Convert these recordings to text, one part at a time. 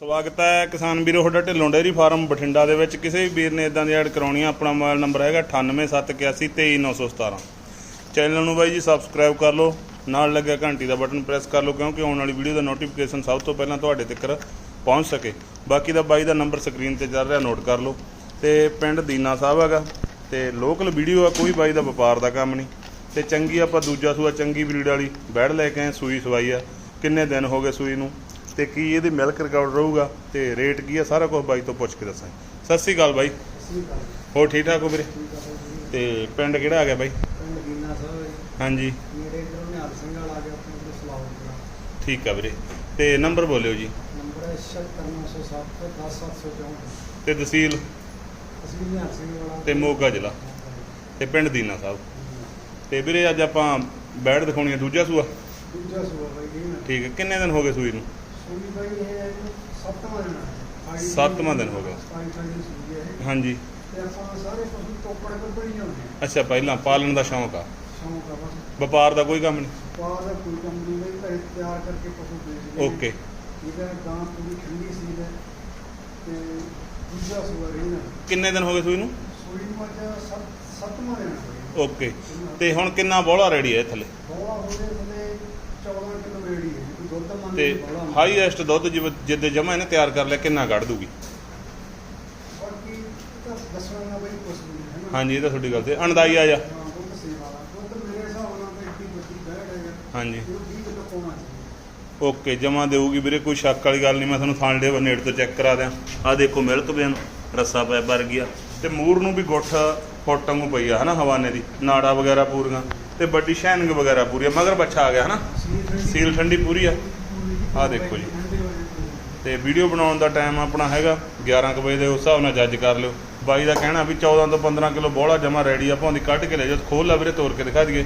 ਸਵਾਗਤ ਹੈ ਕਿਸਾਨ ਵੀਰੋ, ਤੁਹਾਡਾ ਢਿੱਲੋਂ ਡੇਅਰੀ ਫਾਰਮ ਬਠਿੰਡਾ ਦੇ ਵਿੱਚ। ਕਿਸੇ ਵੀ ਵੀਰ ਨੇ ਇਦਾਂ ਦੀ ਐਡ ਕਰਾਉਣੀ ਆ, ਆਪਣਾ ਮੋਬਾਈਲ ਨੰਬਰ ਹੈਗਾ 9871823917 ਚੈਨਲ ਨੂੰ ਬਾਈ ਜੀ ਸਬਸਕ੍ਰਾਈਬ ਕਰ ਲਓ, ਨਾਲ ਲੱਗਿਆ ਘੰਟੀ ਦਾ ਬਟਨ ਪ੍ਰੈਸ ਕਰ ਲਓ, ਕਿਉਂਕਿ ਆਉਣ ਵਾਲੀ ਵੀਡੀਓ ਦਾ ਨੋਟੀਫਿਕੇਸ਼ਨ ਸਭ ਤੋਂ ਪਹਿਲਾਂ ਤੁਹਾਡੇ ਤੱਕ ਪਹੁੰਚ ਸਕੇ। ਬਾਕੀ ਦਾ ਬਾਈ ਦਾ ਨੰਬਰ ਸਕਰੀਨ ਤੇ ਚੱਲ ਰਿਹਾ ਨੋਟ ਕਰ ਲਓ। ਤੇ ਪਿੰਡ ਦੀਨਾ ਸਾਹਿਬ ਹੈਗਾ, ਤੇ ਲੋਕਲ ਵੀਡੀਓ ਆ, ਕੋਈ ਬਾਈ ਦਾ ਵਪਾਰ ਦਾ ਕੰਮ ਨਹੀਂ। ਤੇ ਚੰਗੀ ਆਪਾਂ ਦੂਜਾ ਸੂਆ, ਚੰਗੀ ਬਰੀਡ ਵਾਲੀ ਬੈੜ ਲੈ ਕੇ ਆਏ, ਸੂਈ ਸਵਾਈ ਆ। ਕਿੰਨੇ ਦਿਨ ਹੋ ਗਏ ਸੂਈ ਨੂੰ? ਤੇ ਕੀ ਇਹਦੀ ਮਿਲਕ ਰਿਕਾਰਡ ਰਹੂਗਾ ਤੇ ਰੇਟ ਕੀ ਆ ਸਾਰਾ ਕੁਝ ਬਾਈ ਤੋਂ ਪੁੱਛ ਕੇ ਦੱਸਾਂ ਸਤਿ ਸ੍ਰੀ ਅਕਾਲ ਬਾਈ। ਹੋਰ ਠੀਕ ਠਾਕ ਹੋ ਵੀਰੇ? ਤੇ ਪਿੰਡ ਕਿਹੜਾ ਆ ਗਿਆ ਬਾਈ? ਹਾਂਜੀ। ਮੇਰੇ ਇਧਰੋਂ ਨਿਹਾਲ ਸਿੰਘ ਵਾਲਾ ਆ ਗਿਆ ਆਪਣੇ ਕੋਲ ਸਲਾਮ ਦਾ ਠੀਕ ਆ ਵੀਰੇ। ਤੇ ਨੰਬਰ ਬੋਲਿਓ ਜੀ। ਨੰਬਰ ਹੈ 76907 10764 ਤੇ ਤਹਿਸੀਲ? ਅਸੀਂ ਨਿਹਾਲ ਸਿੰਘ ਵਾਲਾ ਤੇ ਮੋਗਾ ਜ਼ਿਲ੍ਹਾ। ਤੇ ਪਿੰਡ ਦੀਨਾ ਸਾਹਿਬ। ਤੇ ਵੀਰੇ ਅੱਜ ਆਪਾਂ ਬੈੜ ਦਿਖਾਉਣੀ ਆ ਦੂਜਾ ਸੂਆ? ਦੂਜਾ ਸੂਆ ਬਾਈ ਠੀਕ ਹੈ ਕਿੰਨੇ ਦਿਨ ਹੋ ਗਏ ਸੂਈ ਨੂੰ? ਬਾਈ ਇਹ ਹੈ ਸੱਤਵਾਂ ਦਿਨ ਹੈ। ਸੱਤਵਾਂ ਦਿਨ ਹੋ ਗਿਆ। ਹੈ। ਹਾਂਜੀ। ਤੇ ਆਪਾਂ ਸਾਰੇ ਪਸ਼ੂ ਟੋਕੜ ਕਰ ਬਣੀ ਜਾਂਦੇ ਅੱਛਾ ਪਹਿਲਾਂ ਪਾਲਣ ਦਾ ਸ਼ੌਂਕ ਆ? ਸ਼ੌਂਕ ਆ ਬਸ। ਵਪਾਰ ਦਾ ਕੋਈ ਕੰਮ ਨਹੀਂ? ਬਾਹਰ ਦਾ ਕੋਈ ਕੰਮ ਨਹੀਂ ਬਈ ਘਰੇ ਤਿਆਰ ਕਰਕੇ ਪਸ਼ੂ ਵੇਚਦੇ। ਓਕੇ। ਹੈ ਗਾਂ ਪੂਰੀ ਠੰਡੀ ਸੀ ਹੈ ਤੇ ਦੂਜਾ ਸੂਆ ਰਹੀ ਨਾ। ਕਿੰਨੇ ਦਿਨ ਹੋ ਗਏ ਸੂਈ ਨੂੰ? ਸੂਈ ਨੂੰ ਅੱਜ ਸੱਤ ਸੱਤਵਾਂ ਦਿਨ ਹੈ ਬਾਈ ਓਕੇ। ਤੇ ਹੁਣ ਕਿੰਨਾ ਬੋਲਾ ਰੈਡੀ ਹੈ ਥੱਲੇ? ਬੋਲਾ ਹੋ ਗਏ ਥਲੇ 14 ਕਿਲੋ ਰੇੜੀ ਹੈ ਕੋਈ ਦੁੱਧ ਮੰਨ ਤੇ ਹਾਈਐਸਟ ਦੁੱਧ ਜਿਵੇਂ ਜਿੱਦੇ ਜਮਾ ਇਹਨੇ ਤਿਆਰ ਕਰ ਲਿਆ ਕਿੰਨਾ ਕੱਢ ਦੂਗੀ? ਨਾ ਨਾ? ਹਾਂਜੀ ਇਹ ਤਾਂ ਤੁਹਾਡੀ ਗੱਲ ਤੇ ਜਾ। ਦਾ ਵੱਡੀ ਬੈੜ ਹੈ ਹਾਂਜੀ। ਇਹ 20 ਕਿਲੋ ਪਾਉਣਾ ਚਾਹੀਦਾ ਓਕੇ ਜਮਾ ਦੇਊਗੀ ਵੀਰੇ ਕੋਈ ਸ਼ੱਕ ਵਾਲੀ ਗੱਲ ਨਹੀਂ ਮੈਂ ਤੁਹਾਨੂੰ ਥਾਂਡੇ ਬਨੇੜ ਤੋਂ ਚੈੱਕ ਕਰਾ ਦਿਆਂ। ਆ ਦੇਖੋ ਮਿਲਕ ਬੇਨ ਰੱਸਾ ਪੈ ਭਰ ਗਿਆ ਤੇ ਮੂਰ ਨੂੰ ਵੀ ਗੁੱਠ ਫੁੱਟ ਵਾਂਗੂ ਪਈ ਆ ਹਨਾ ਹਵਾਨੇ ਦੀ ਨਾੜਾ ਵਗੈਰਾ ਪੂਰੀਆਂ। ਤੇ ਵੱਡੀ ਸ਼ੈਨਿੰਗ ਵਗੈਰਾ ਪੂਰੀ ਆ ਮਗਰ ਬੱਚਾ ਆ ਗਿਆ ਹਨਾ? ਸੀਲ ਠੰਡੀ ਪੂਰੀ ਆ। ਆਹ ਦੇਖੋ ਜੀ। ਤੇ ਵੀਡੀਓ ਬਣਾਉਣ ਦਾ ਟਾਈਮ ਆਪਣਾ ਹੈਗਾ 11 ਕੁ ਵਜੇ ਦੇ ਉਸ ਹਿਸਾਬ ਨਾਲ ਜੱਜ ਕਰ ਲਿਓ। ਬਾਈ ਦਾ ਕਹਿਣਾ ਵੀ 14 ਤੋਂ 15 ਕਿਲੋ ਬੋਲਾ ਜਮਾ ਰੈਡੀ ਆ ਭਾਉਂਦੀ ਕੱਢ ਕੇ ਲੈ ਜਾਓ ਖੋਲ ਲਾ ਵੀਰੇ ਤੋੜ ਕੇ ਦਿਖਾ ਦਈਏ।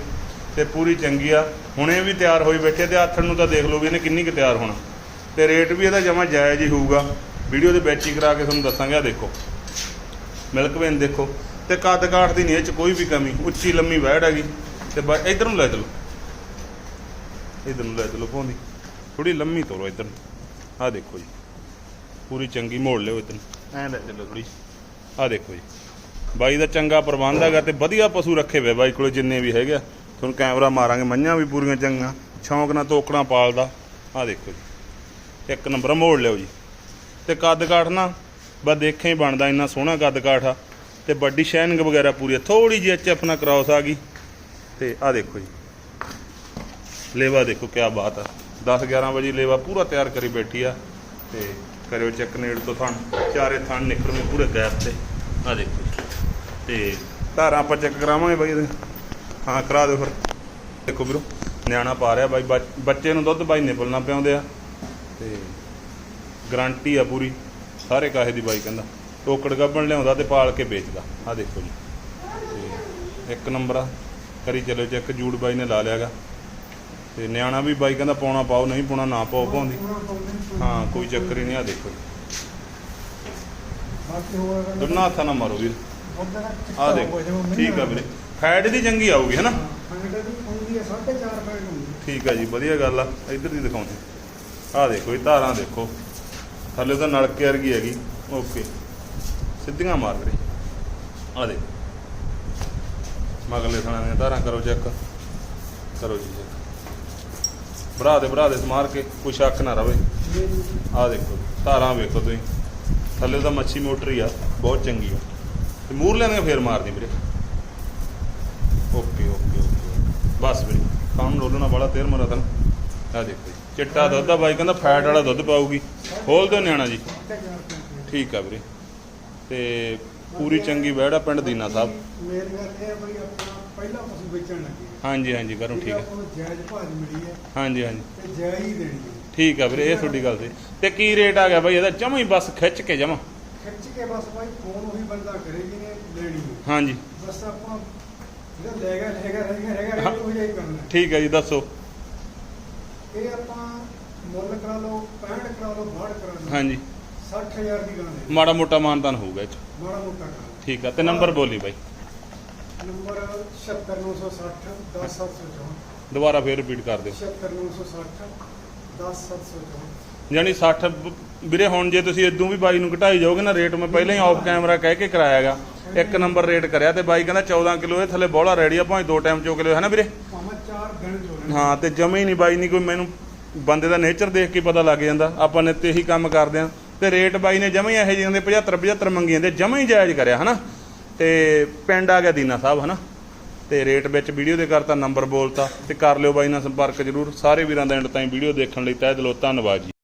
ਤੇ ਪੂਰੀ ਚੰਗੀ ਆ। ਹੁਣੇ ਵੀ ਤਿਆਰ ਹੋਈ ਬੈਠੇ ਤੇ ਆਥਣ ਨੂੰ ਤਾਂ ਦੇਖ ਲਓ ਵੀ ਇਹਨੇ ਕਿੰਨੀ ਕੁ ਤਿਆਰ ਹੋਣਾ। ਤੇ ਰੇਟ ਵੀ ਇਹਦਾ ਜਮਾ ਜਾਇਜ਼ ਹੀ ਹੋਊਗਾ। ਵੀਡੀਓ ਦੇ ਵਿੱਚ ਹੀ ਕਰਾ ਕੇ ਤੁਹਾਨੂੰ ਦੱਸਾਂਗੇ ਆ ਦੇਖੋ। ਮਿਲਕ ਵੇਨ ਦੇਖੋ। ਤੇ ਕੱਦ ਕਾਠ ਦੀ ਨਹੀਂ ਇਹ ਚ ਕੋਈ ਵੀ ਕਮੀ ਉੱਚੀ ਲੰਮੀ ਵੈੜ ਹੈਗੀ। ਤੇ ਬਾ ਇਧਰ ਨੂੰ ਲੈ ਚਲੋ। ਇਧਰ ਨੂੰ ਲੈ ਚਲੋ ਭਾਉਂਦੀ ਥੋੜੀ ਲੰਮੀ ਤੋਰੋ ਇਧਰ ਆ ਦੇਖੋ ਜੀ। ਪੂਰੀ ਚੰਗੀ ਮੋੜ ਲਿਓ ਇਧਰ ਐਂ ਲੈ ਚਲੋ ਥੋੜੀ ਆ ਦੇਖੋ ਜੀ। ਬਾਈ ਦਾ ਚੰਗਾ ਪ੍ਰਬੰਧ ਹੈਗਾ ਤੇ ਵਧੀਆ ਪਸ਼ੂ ਰੱਖੇ ਹੋਏ ਬਾਈ ਕੋਲੇ ਜਿੰਨੇ ਵੀ ਹੈਗੇ ਤੁਹਾਨੂੰ ਕੈਮਰਾ ਮਾਰਾਂਗੇ ਮੱਝਾਂ ਵੀ ਪੂਰੀਆਂ ਚੰਗੀਆਂ। ਸ਼ੌਂਕ ਨਾਲ ਤੋਕੜਾਂ ਪਾਲਦਾ। ਆ ਦੇਖੋ ਜੀ। ਇੱਕ ਨੰਬਰ ਮੋੜ ਲਿਓ ਜੀ। ਤੇ ਕੱਦ ਕਾਠ ਨਾ ਬਸ ਦੇਖੇ ਹੀ ਬਣਦਾ ਇੰਨਾ ਸੋਹਣਾ ਕੱਦ ਕਾਠ ਆ। ਤੇ ਵੱਡੀ ਸ਼ੈਨਿੰਗ ਵਗੈਰਾ ਪੂਰੀ ਥੋੜੀ ਜਿਹੀ ਐਚਐਫ ਨਾਲ ਕ੍ਰਾਸ ਆ ਗਈ। ਤੇ ਆ ਦੇਖੋ ਜੀ। ਲੇਵਾ ਦੇਖੋ ਕਿਆ ਬਾਤ ਆ। 10 11 ਵਜੇ ਲੇਵਾ ਪੂਰਾ ਤਿਆਰ ਕਰੀ ਬੈਠੀ ਆ ਤੇ ਕਰਿਓ ਚੈੱਕ ਨੇੜ ਤੋਂ ਥਣ। ਚਾਰੇ ਥਣ ਨਿਕਲਵੇਂ ਪੂਰੇ ਗੈਪ ਤੇ। ਆ ਦੇਖੋ ਜੀ। ਤੇ ਧਾਰਾਂ ਆਪਾਂ ਚੈੱਕ ਕਰਾਵਾਂਗੇ ਬਾਈ ਇਹਦੇ। ਹਾਂ, ਕਰਾ ਦਿਓ ਫਿਰ। ਦੇਖੋ ਵੀਰੋ, ਨਿਆਣਾ ਪਾ ਰਿਹਾ ਬਾਈ। ਬੱਚ- ਬੱਚੇ ਨੂੰ ਦੁੱਧ ਬਾਈ ਨਿਪਲ ਪਿਆਉਂਦੇ ਆ। ਤੇ ਗਰੰਟੀ ਆ ਪੂਰੀ। ਸਾਰੇ ਕਾਹੇ ਦੀ ਬਾਈ ਕਹਿੰਦਾ। ਟੋਕੜ ਗੱਬਣ ਲਿਆਉਂਦਾ ਤੇ ਪਾਲ ਕੇ ਵੇਚਦਾ। ਆ ਦੇਖੋ ਜੀ। ਤੇ ਇੱਕ ਨੰਬਰ ਆ। ਕਰੀ ਚਲੋ ਚੈੱਕ ਜੂੜ ਬਾਈ ਨੇ ਲਾ ਲਿਆਗਾ। ਤੇ ਨਿਆਣਾ ਵੀ ਬਾਈ ਕਹਿੰਦਾ ਪਾਉਣਾ ਪਾਓ ਨਹੀਂ ਪਾਉਣਾ ਨਾ ਪਾਓ ਪਾਉਂਦੀ। ਹਾਂ ਕੋਈ ਚੱਕਰ ਹੀ ਨਹੀਂ ਆ ਦੇਖੋ। ਬਾਕੀ ਹੋਰ ਅਗਰ ਦੋਨਾਂ ਹੱਥਾਂ ਨਾਲ ਮਾਰੋ ਵੀਰ। ਆ ਦੇਖੋ ਠੀਕ ਆ ਵੀਰੇ। ਫੈਟ ਦੀ ਚੰਗੀ ਆਊਗੀ ਹੈਨਾ? ਹੁੰਦੀ ਹੈ 4.5 ਪੈਡ ਹੁੰਦੀ ਹੈ ਠੀਕ ਆ ਜੀ ਵਧੀਆ ਗੱਲ ਆ। ਇੱਧਰ ਦੀ ਦਿਖਾਉਂਦੇ। ਆ ਦੇਖੋ ਇਹ ਧਾਰਾਂ ਦੇਖੋ। ਥੱਲੇ ਤਾਂ ਨਲਕੇ ਵਰਗੀ ਹੈਗੀ। ਓਕੇ। ਸਿੱਧੀਆਂ ਮਾਰ ਵੀਰੇ। ਆ ਦੇ ਮਗਲੇ ਥਾਣਾ ਦੀਆਂ ਧਾਰਾਂ ਕਰੋ ਚੈੱਕ ਕਰੋ ਜੀ ਚੈੱਕ ਭਰਾ ਦੇ ਭਰਾ ਦੇ ਸਮਾਰ ਕੇ, ਕੋਈ ਸ਼ੱਕ ਨਾ ਰਵੇ। ਆਹ ਦੇਖੋ, ਧਾਰਾਂ ਵੇਖੋ ਤੁਸੀਂ। ਥੱਲੇ ਤਾਂ ਮੱਛੀ ਮੋਟਰ ਆ, ਬਹੁਤ ਚੰਗੀ ਆ। ਤੇ ਮੂਰ ਲੈਣਗੇ ਫੇਰ ਮਾਰਦੀ ਵੀਰੇ। Okay okay okay. ਬਸ ਵੀਰੇ, ਕਾਨੂੰਨ ਰੋਲਣਾ ਬੜਾ ਤੇਰ ਮਰਾ ਤਨ ਆ ਦੇਖੋ ਜੀ, ਚਿੱਟਾ ਦੁੱਧ ਆ ਬਾਈ, ਕਹਿੰਦਾ ਫੈਟ ਵਾਲਾ ਦੁੱਧ ਪਾਊਗੀ। ਖੋਲ ਦਿਓ ਨਿਆਣਾ ਜੀ। ਠੀਕ ਆ ਵੀਰੇ। ਤੇ ਪੂਰੀ ਚੰਗੀ ਵਹਿੜਾ ਪਿੰਡ ਦੀਨਾ ਸਾਹਿਬ। ਮੇਰੀ ਗੱਲ ਇਹ ਹੈ ਬਈ ਆਪਣਾ ਪਹਿਲਾ ਪਸ਼ੂ ਵੇਚਣ ਲੱਗੇ ਹਾਂਜੀ ਹਾਂਜੀ ਕਰੋ ਠੀਕ ਹੈ ਜਾਇਜ਼ ਦੀ ਮਿਲੀ ਹੈ ਹਾਂਜੀ ਹਾਂਜੀ। ਤੇ ਜਾਇਜ਼ ਹੀ ਦੇਣੀ ਹੈ ਠੀਕ ਆ ਵੀਰੇ ਇਹ ਤੁਹਾਡੀ ਗੱਲ ਤੇ ਤੇ ਕੀ ਰੇਟ ਆ ਗਿਆ ਬਾਈ ਇਹਦਾ? ਜਮਾ ਹੀ ਬਸ ਖਿੱਚ ਕੇ ਜਮਾ। ਖਿੱਚ ਕੇ ਬਸ ਬਾਈ ਫੋਨ ਉਹੀ ਬੰਦਾ ਕਰੇ ਜਿਹਨੇ ਲੈਣੀ ਹੈ ਹਾਂਜੀ। ਬਸ ਆਪਾਂ ਜਿਹੜਾ ਲੈ ਗਿਆ ਲੈ ਗਿਆ ਰਹਿ ਗਿਆ ਰਹਿ ਗਿਆ ਉਹ ਹੀ। ਕਰਨਾ। ਠੀਕ ਹੈ ਜੀ ਦੱਸੋ। ਇਹ ਆਪਾਂ ਮੁੱਲ ਕਰਾ ਲਓ 65 ਕਰਾ ਲਓ 62 ਕਰਾ ਲਓ। ਹਾਂਜੀ। 60000 ਦੀ ਗਾਂ ਦੇ ਮਾੜਾ ਮੋਟਾ ਮਾਨਤਾਨ ਹੋਊਗਾ ਇਹ 'ਚ। ਮਾੜਾ ਮੋਟਾ ਠੀਕ ਆ ਤੇ ਨੰਬਰ ਬੋਲੀ ਬਾਈ। ਨੰਬਰ 76960 10764 ਦੁਬਾਰਾ ਫੇਰ ਰਿਪੀਟ ਕਰ ਦਿਓ। 76960 10764 ਯਾਨੀ 60 ਵੀਰੇ ਹੁਣ ਜੇ ਤੁਸੀਂ ਇਦੋਂ ਵੀ ਬਾਈ ਨੂੰ ਘਟਾਈ ਜਾਓਗੇ ਨਾ ਰੇਟ ਮੈਂ ਪਹਿਲਾਂ ਹੀ ਆਫ ਕੈਮਰਾ ਕਹਿ ਕੇ ਕਰਾਇਆਗਾ। ਇੱਕ ਨੰਬਰ ਰੇਟ ਕਰਿਆ ਤੇ ਬਾਈ ਕਹਿੰਦਾ 14 ਕਿਲੋ ਇਹ ਥੱਲੇ ਬੋਲਾ ਰੈਡੀ ਆ ਭਾਵੇਂ ਦੋ ਟਾਈਮ ਚੋਕ ਲਿਓ ਹੈ ਨਾ ਵੀਰੇ? ਭਾਵੇਂ ਦਿਨ ਹਾਂ ਤੇ ਜਮੇ ਹੀ ਨਹੀਂ ਬਾਈ ਨਹੀਂ ਕੋਈ ਮੈਨੂੰ ਬੰਦੇ ਦਾ ਨੇਚਰ ਦੇਖ ਕੇ ਪਤਾ ਲੱਗ ਜਾਂਦਾ। ਆਪਾਂ ਨੇ ਤੇ ਇਹੀ ਕੰਮ ਕਰਦੇ ਆ। ਤੇ ਰੇਟ ਬਾਈ ਨੇ ਜਮੇ ਇਹੋ ਜਿਹੇ ਹੁੰਦੇ 75 75 ਮੰਗੀ ਜਾਂਦੇ ਜਮੇ ਹੀ ਜਾਇਜ਼ ਕਰਿਆ, ਹਨਾ? ਤੇ ਪਿੰਡ ਆ ਗਿਆ ਦੀਨਾ ਸਾਹਿਬ, ਹਨਾ? ਤੇ ਰੇਟ ਵਿੱਚ ਵੀਡੀਓ ਦੇ ਕਰਤਾ, ਨੰਬਰ ਬੋਲਤਾ, ਤੇ ਕਰ ਲਿਓ ਬਾਈ ਨਾਲ ਸੰਪਰਕ ਜਰੂਰ। ਸਾਰੇ ਵੀਰਾਂ ਦਾ ਐਂਡ ਤਾਈਂ ਵੀਡੀਓ ਦੇਖਣ ਲਈ ਤਹਿ ਦਿਲੋਂ ਧੰਨਵਾਦ ਜੀ।